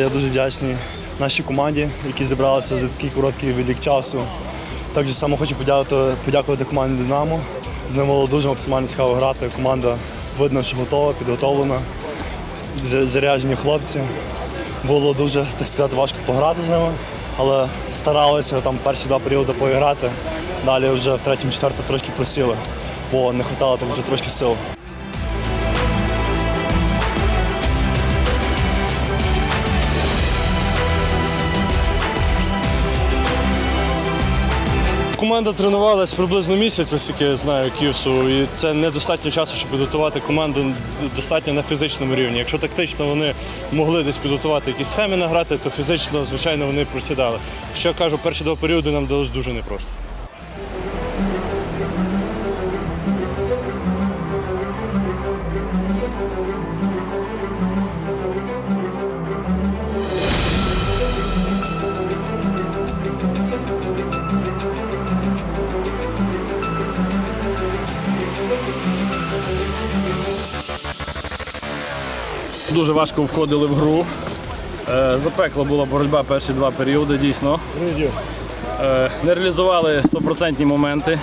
Я дуже вдячний нашій команді, які зібралися за такий короткий відлік часу. Так само хочу подякувати, подякувати команді Динамо. З ними було дуже максимально цікаво грати. Команда видно, що готова, підготовлена, заряджені хлопці. Було дуже, так сказати, важко пограти з ними, але старалися там перші два періоди поіграти. Далі вже в третьому, четвертому трошки просіли, бо не вистачало там вже трошки сил. Команда тренувалась приблизно місяць, оскільки я знаю Ківсу, і це недостатньо часу, щоб підготувати команду достатньо на фізичному рівні. Якщо тактично вони могли десь підготувати якісь схеми награти, то фізично, звичайно, вони просідали. Що я кажу, перші два періоди нам далось дуже непросто. Дуже важко входили в гру. Е, Запекла була боротьба перші два періоди, дійсно. Е, Не реалізували стопроцентні моменти.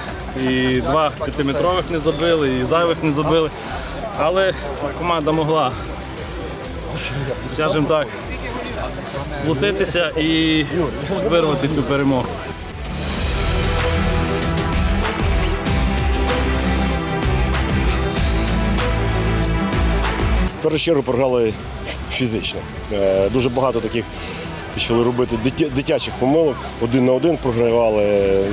І два п'ятиметрових не забили, і зайвих не забили. Але команда могла, скажімо так, сплутитися і вирвати цю перемогу. Першу чергу програли фізично. Е, Дуже багато таких почали робити дитячих помилок. Один на один програвали.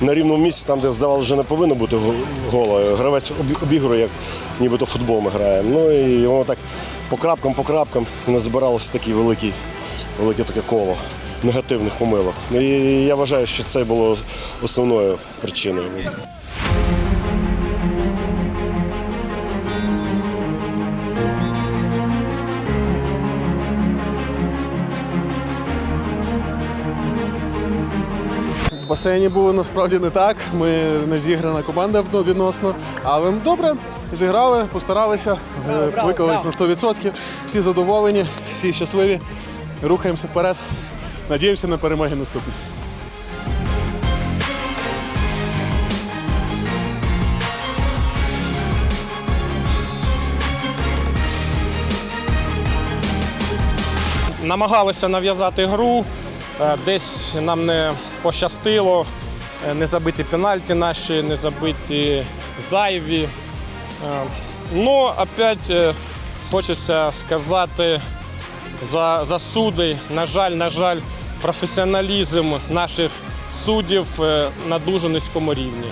На рівному місці, там, де здавалося, вже не повинно бути го- гола. Гравець обі- обігрує, як нібито футбол ми граємо. Ну і воно так по крапкам, по крапкам назбиралося таке велике, велике таке коло негативних помилок. Ну, І я вважаю, що це було основною причиною. В басейні було насправді не так. Ми не зіграна команда ну, відносно. Але добре, зіграли, постаралися, е, на 100%. Всі задоволені, всі щасливі. Рухаємося вперед. Надіємося на перемоги наступні. намагалися нав'язати гру, е, десь нам не пощастило, е, не забиті пенальті наші, не забиті зайві. Е, Ну, опять е, хочеться сказати за суди, На жаль, на жаль, професіоналізм наших суддів е, на дуже низькому рівні.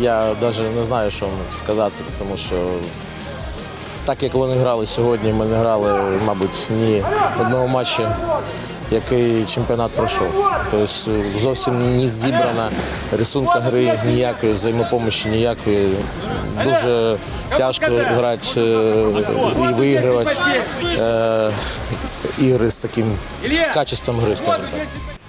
Я навіть не знаю, що сказати, тому що так як вони грали сьогодні, ми не грали, мабуть, ні одного матчу, який чемпіонат пройшов. Тобто зовсім не зібрана рисунка гри ніякої, взаємопомощі ніякої. Дуже тяжко грати е, і виігрувати е, ігри з таким качеством гри, скажімо так.